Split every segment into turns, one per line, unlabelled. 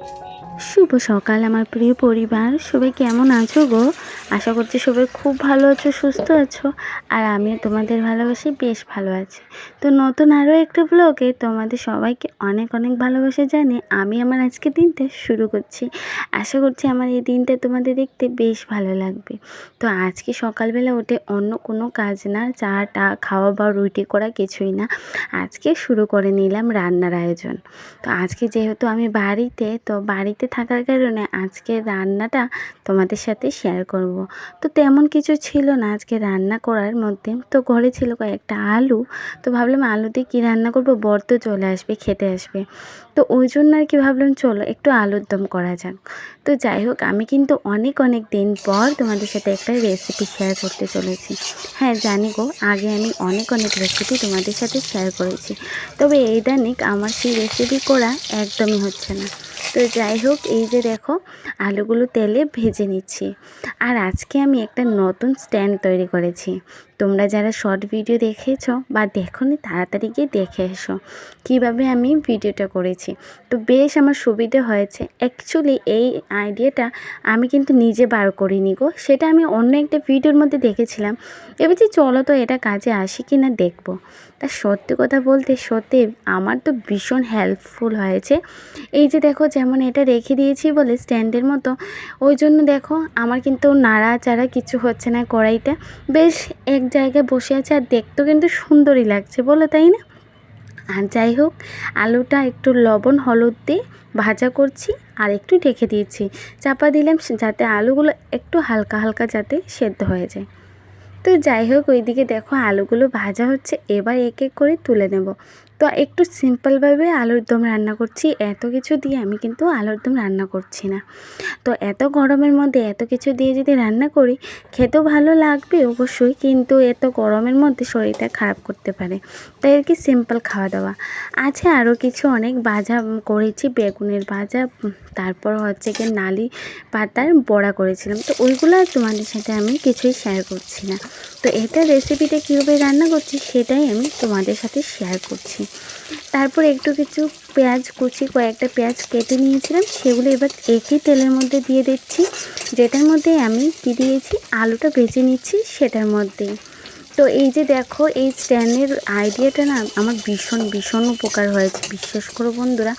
Thank you. শুভ সকাল, আমার প্রিয় পরিবার। সবাই কেমন আছো গো? আশা করছি সবাই খুব ভালো আছো, সুস্থ আছো। আর আমিও তোমাদের ভালোবাসি, বেশ ভালো আছি। তো নতুন আরও একটা ব্লগে তোমাদের সবাইকে অনেক অনেক ভালোবাসা জানি আমি আমার আজকে দিনটা শুরু করছি। আশা করছি আমার এই দিনটা তোমাদের দেখতে বেশ ভালো লাগবে। তো আজকে সকালবেলা উঠে অন্য কোনো কাজ না, চা টা খাওয়া বা রুটি করা কিছুই না। আজকে শুরু করে নিলাম রান্নার আয়োজন। তো আজকে যেহেতু আমি বাড়িতে, তো বাড়িতে থাকার কারণে আজকে রান্নাটা তোমাদের সাথে শেয়ার করব। তো তেমন কিছু ছিল না আজকে রান্না করার মধ্যে। তো ঘরে ছিল কয়েকটা আলু। তো ভাবলাম আলু দিয়ে কী রান্না করব? বর তো চলে আসবে, খেতে আসবে। তো ওই জন্য আর কি ভাবলাম, চলো একটু আলুর দম করা যাক। তো যাই হোক, আমি কিন্তু অনেক অনেক দিন পর তোমাদের সাথে একটা রেসিপি শেয়ার করতে চলেছি। হ্যাঁ জানি গো, আগে আমি অনেক অনেক রেসিপি তোমাদের সাথে শেয়ার করেছি। তবে এই দানিক আমার সেই রেসিপি করা একদমই হচ্ছে না। তো যাই হোক, এই যে দেখো, আলুগুলো তেলে ভেজে নিচ্ছি। আর আজকে আমি একটা নতুন স্ট্যান্ড তৈরি করেছি। তোমরা যারা শর্ট ভিডিও দেখেছ বা দেখোনি, তাড়াতাড়ি গিয়ে দেখে এসো কীভাবে আমি ভিডিওটা করেছি। তো বেশ আমার সুবিধে হয়েছে। অ্যাকচুয়ালি এই আইডিয়াটা আমি কিন্তু নিজে বার করিনি গো। সেটা আমি অন্য একটা ভিডিওর মধ্যে দেখেছিলাম। ভেবেছি চলো তো এটা কাজে আসি কি না দেখব। তা সত্যি কথা বলতে সত্যি আমার তো ভীষণ হেল্পফুল হয়েছে। এই যে দেখো যেমন এটা রেখে দিয়েছি বলে স্ট্যান্ডের মতো, ওই জন্য দেখো আমার কিন্তু নাড়াচাড়া কিছু হচ্ছে না কড়াইটা বেশ এক জায়গায় বসে আছে আর দেখতেও কিন্তু সুন্দরই লাগছে, বলো তাই না? আর যাই হোক, আলুটা একটু লবণ, হলুদ দিয়ে ভাজা করছি আর একটু ঢেকে দিয়েছি। চাপা দিলাম যাতে আলুগুলো একটু হালকা হালকা যাতে সেদ্ধ হয়ে যায়। তো যাই হোক, ওইদিকে দেখো আলুগুলো ভাজা হচ্ছে, এবার এক এক করে তুলে নেব। তো একটু সিম্পলভাবে আলুর দম রান্না করছি। এত কিছু দিয়ে আমি কিন্তু আলুর দম রান্না করছি না। তো এত গরমের মধ্যে এত কিছু দিয়ে যদি রান্না করি, খেতেও ভালো লাগবে অবশ্যই, কিন্তু এত গরমের মধ্যে শরীরটা খারাপ করতে পারে। তাই আর কি সিম্পল খাওয়া দাওয়া। আছে আরও কিছু অনেক ভাজা করেছি, বেগুনের ভাজা, তারপর হচ্ছে কি নালি পাতার বড়া করেছিলাম। তো ওইগুলো আর তোমাদের সাথে আমি কিছুই শেয়ার করছি না। তো এটা রেসিপিটা কীভাবে রান্না করছি, সেটাই আমি তোমাদের সাথে শেয়ার করছি। তারপর একটু কিছু পেঁয়াজ কুচি, কয়েকটা পেঁয়াজ কেটে নিয়েছিলাম। সেগুলো এবার একই তেলের মধ্যে দিয়ে দিচ্ছি, যেটার মধ্যে আমি কী দিয়েছি? আলুটা ভেজে নিচ্ছি সেটার মধ্যে। তো এই যে দেখো, এই স্ট্যান্ডের আইডিয়াটা না, আমার ভীষণ ভীষণ উপকার হয়েছে। বিশ্বাস করো বন্ধুরা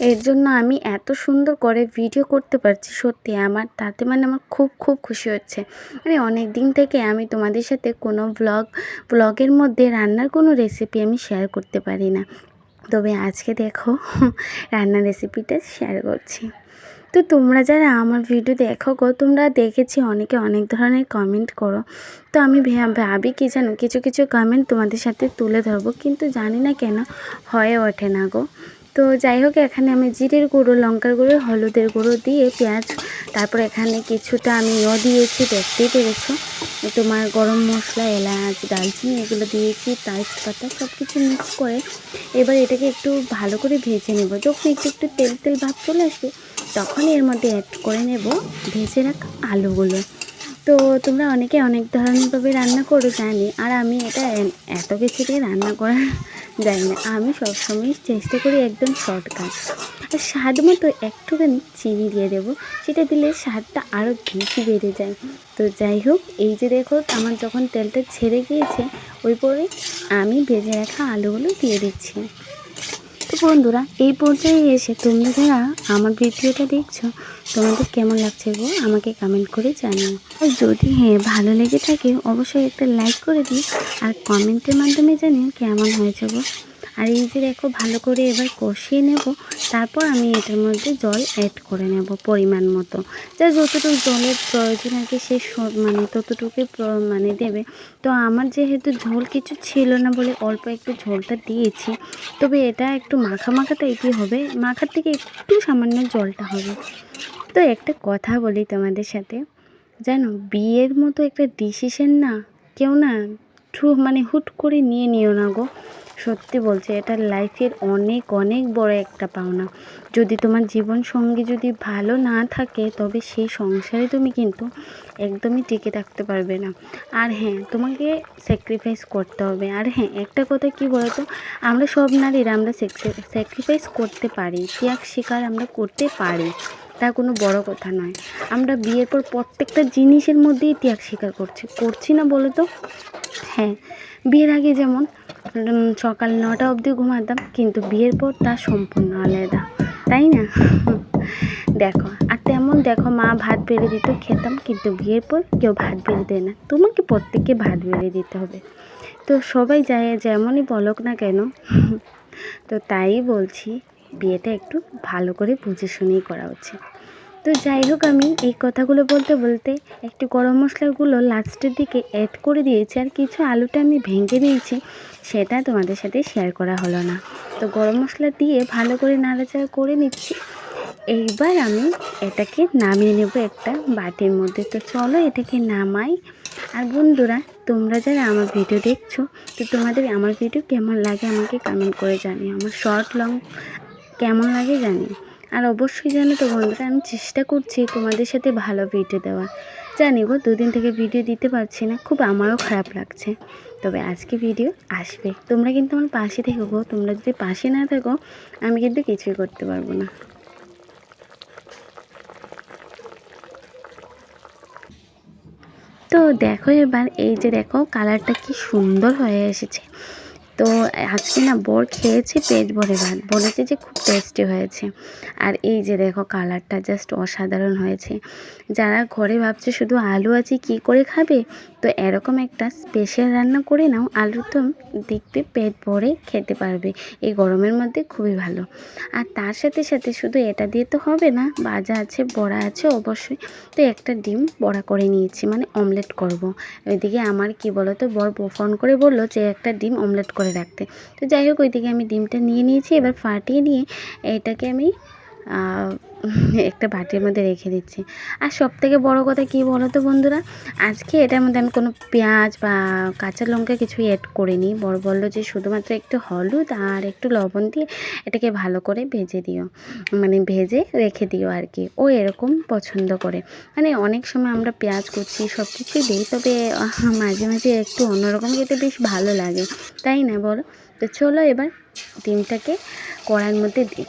এর জন্য আমি এত সুন্দর করে ভিডিও করতে পারছি, সত্যি আমার, তাতে মানে আমার খুব খুব খুশি হচ্ছে। মানে অনেক দিন থেকে আমি তোমাদের সাথে কোনো ব্লগ ব্লগের মধ্যে রান্নার কোনো রেসিপি আমি শেয়ার করতে পারি না। তবে আজকে দেখো, রান্নার রেসিপিটা শেয়ার করছি। তো তোমরা যারা আমার ভিডিও দেখো গো, তোমরা দেখেছি অনেকে অনেক ধরনের কমেন্ট করো। তো আমি ভাবি কি জানো, কিছু কিছু কমেন্ট তোমাদের সাথে তুলে ধরবো, কিন্তু জানি না কেন হয়ে ওঠে না গো। তো যাই হোক, এখানে আমি জিরের গুঁড়ো, লঙ্কার গুঁড়ো, হলুদের গুঁড়ো দিয়ে পেঁয়াজ, তারপর এখানে কিছুটা আমি ইয়ে দিয়েছি, দেখতেই পেরেছ। তোমার গরম মশলা, এলাচ দালচিনি এগুলো দিয়েছি, তেজপাতা সব কিছু মিক্স করে। এবার এটাকে একটু ভালো করে ভেজে নেব। যখন একটু একটু তেল তেল ভাব চলে আসবে, তখন এর মধ্যে অ্যাড করে নেব ভেজে রাখা আলুগুলো। তো তোমরা অনেকে অনেক ধরনেরভাবে রান্না করো জানি, আর আমি এটা এত কিছু দিয়ে রান্না করা যায় না। আমি সবসময় চেষ্টা করি একদম শর্টকাট আর স্বাদ মতো একটুখানি চিনি দিয়ে দেবো, সেটা দিলে স্বাদটা আরও বেশি বেড়ে যায়। তো যাই হোক, এই যে দেখো, আমার যখন তেলটা ছেড়ে গিয়েছে, ওই পরে আমি ভেজে রাখা আলুগুলো দিয়ে দিচ্ছি। বন্ধুরা, এই পর্যায়ে এসে তোমরা যারা আমার ভিডিওটা দেখছ, তোমাদের কেমন লাগছে গো? আমাকে কমেন্ট করে জানিও। আর যদি হ্যাঁ ভালো লেগে থাকে, অবশ্যই একটা লাইক করে দিই আর কমেন্টের মাধ্যমে জানিও কেমন হয়েছে গো। আর এই যে দেখো, ভালো করে এবার কষিয়ে নেব। তারপর আমি এটার মধ্যে জল অ্যাড করে নেব পরিমাণ মতো। যা যতটুকু জলের প্রয়োজন আর কি সে মানে ততটুকুই মানে দেবে। তো আমার যেহেতু ঝোল কিছু ছিল না বলে অল্প একটু ঝোলটা দিয়েছি, তবে এটা একটু মাখা মাখা টাইপই হবে। মাখার থেকে একটু সামান্য জলটা হবে। তো একটা কথা বলি তোমাদের সাথে। জানো, বিয়ের মতো একটা ডিসিশন না, কেউ না মানে হুট করে নিয়ে নিও না গো। সত্যি বলছি, এটা লাইফের অনেক অনেক বড় একটা পাওনা। যদি তোমার জীবন সঙ্গী যদি ভালো না থাকে, তবে সেই সংসারে তুমি কিন্তু একদমই টিকে থাকতে পারবে না। আর হ্যাঁ তোমাকে স্যাক্রিফাইস করতে হবে। আর হ্যাঁ একটা কথা কি বলতো? আমরা সব নারীরা আমরা স্যাক্রিফাইস করতে পারি, ত্যাগ শিকার আমরা করতে পারি। তা কোনো বড় কথা নয়। আমরা বিয়ের পর প্রত্যেকটা জিনিসের মধ্যেই ত্যাগ স্বীকার করছি। করছি না বলো তো হ্যাঁ বিয়ের আগে যেমন সকাল নটা অবধি ঘুমাতাম, কিন্তু বিয়ের পর তা সম্পূর্ণ আলাদা, তাই না? দেখো, আর তেমন দেখো, মা ভাত বেড়ে দিত, খেতাম, কিন্তু বিয়ের পর কেউ ভাত বেড়ে দেয় না। তোমাকে প্রত্যেককে ভাত বেড়ে দিতে হবে। তো সবাই যায় যেমনই বলক না কেন, তো তাই বলছি, বিয়েটা একটু ভালো করে বুঝে শুনেই করা উচিত। তো যাই হোক, আমি এই কথাগুলো বলতে বলতে একটু গরম মশলাগুলো লাস্টের দিকে অ্যাড করে দিয়েছি আর কিছু আলুটা আমি ভেঙে দিয়েছি, সেটা তোমাদের সাথে শেয়ার করা হলো না। তো গরম মশলা দিয়ে ভালো করে নাড়াচাড়া করে নিচ্ছি। এইবার আমি এটাকে নামিয়ে নেব একটা বাটির মধ্যে। তো চলো এটাকে নামাই। আর বন্ধুরা, তোমরা যারা আমার ভিডিও দেখছ, তো তোমাদের আমার ভিডিও কেমন লাগে আমাকে কমেন্ট করে জানিও। আমার শর্ট লং কেমন লাগে জানি আর অবশ্যই জানো তো বন্ধুরা, আমি চেষ্টা করছি তোমাদের সাথে ভালো ভিডিও দেওয়ার। জানি গো, দুদিন থেকে ভিডিও দিতে পারছি না, খুব আমারও খারাপ লাগছে। তবে আজকে ভিডিও আসবে। তোমরা কিন্তু আমার পাশে থেকো গো, তোমরা যদি পাশে না থাকো, আমি কিন্তু কিছুই করতে পারব না। তো দেখো এবার, এই যে দেখো কালারটা কি সুন্দর হয়ে এসেছে। তো আজকে না বর খেয়েছি পেট ভরে ভাত। বলেছে যে খুব টেস্টি হয়েছে। আর এই যে দেখো কালারটা জাস্ট অসাধারণ হয়েছে। যারা ঘরে ভাবছে শুধু আলু আছে কি করে খাবে? তো এরকম একটা স্পেশাল রান্না করে নাও, আলুর দম দেখবে পেট ভরে খেতে পারবে। এই গরমের মধ্যে খুবই ভালো। আর তার সাথে সাথে শুধু এটা দিয়ে তো হবে না, বাজা আছে, বড়া আছে অবশ্যই। তো একটা ডিম বড়া করে নিয়েছি মানে অমলেট করব। ওইদিকে আমার কি বলো তো বর ফোন করে বলল যে একটা ডিম অমলেট করে রাখতে। তো যাই হোক, ওইদিকে আমি ডিমটা নিয়ে নিয়েছি, এবার ফাটিয়ে নিয়ে এটাকে আমি একটা বাটির মধ্যে রেখে দিচ্ছি। আর সব থেকে বড়ো কথা কী বলো তো বন্ধুরা? আজকে এটার মধ্যে আমি কোনো পেঁয়াজ বা কাঁচা লঙ্কা কিছুই অ্যাড করিনি। বড় বলল যে শুধুমাত্র একটু হলুদ আর একটু লবণ দিয়ে এটাকে ভালো করে ভেজে দিও। মানে ভেজে রেখে দিও আর কি। ও এরকম পছন্দ করে। মানে অনেক সময় আমরা পেঁয়াজ, কুচি সব কিছুই দিই, তবে মাঝে মাঝে একটু অন্যরকম খেতে বেশ ভালো লাগে। তাই না বলো? তো চলো এবার ডিমটাকে কড়ার মধ্যে দিই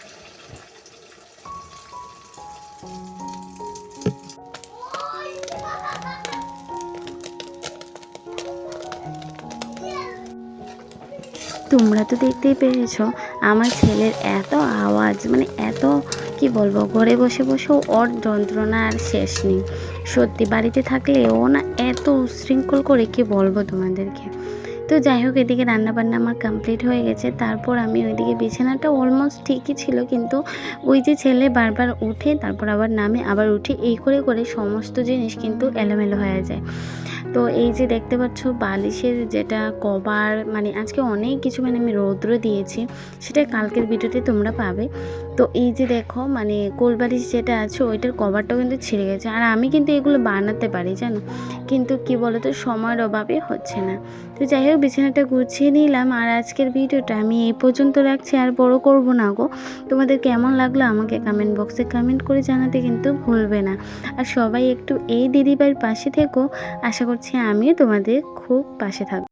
তোমরা তো দেখতেই পেরেছ, আমার ছেলের এত আওয়াজ মানে এত, কি বলব, ঘরে বসে বসেও ওর যন্ত্রণা আর শেষ নেই। সত্যি, বাড়িতে থাকলে ও না এত উশৃঙ্খল করে, কি বলব তোমাদেরকে? তো যাই হোক, এদিকে রান্নাবান্না আমার কমপ্লিট হয়ে গেছে। তারপর আমি ওইদিকে বিছানাটা অলমোস্ট ঠিকই ছিল, কিন্তু ওই যে ছেলে বারবার উঠে, তারপর আবার নামে, আবার উঠে, এই করে করে সমস্ত জিনিস কিন্তু এলোমেলো হয়ে যায়। তো এই যে দেখতে পাচ্ছ, বালিশের যেটা কভার মানে আজকে অনেক কিছু মানে আমি রৌদ্র দিয়েছি, সেটা কালকের ভিডিওতে তোমরা পাবে। তো এই যে দেখো মানে কোল বালিশ যেটা আছে, ওইটার কভারটাও কিন্তু ছিঁড়ে গেছে। আর আমি কিন্তু এগুলো বানাতে পারি, জানো? কিন্তু কি বলতো, সময়ের অভাবে হচ্ছে না। তো যাই হোক, বিছানাটা গুছিয়ে নিলাম। আর আজকের ভিডিওটা আমি এই পর্যন্ত রাখছি। আর বড় করব না গো। তোমাদের কেমন লাগল আমাকে কমেন্ট বক্সে কমেন্ট করে জানাতে কিন্তু ভুলবে না। আর সবাই একটু এই দিদিভাইয়ের পাশে থেকো। আশা করছি আমিও তোমাদের খুব পাশে থাকব।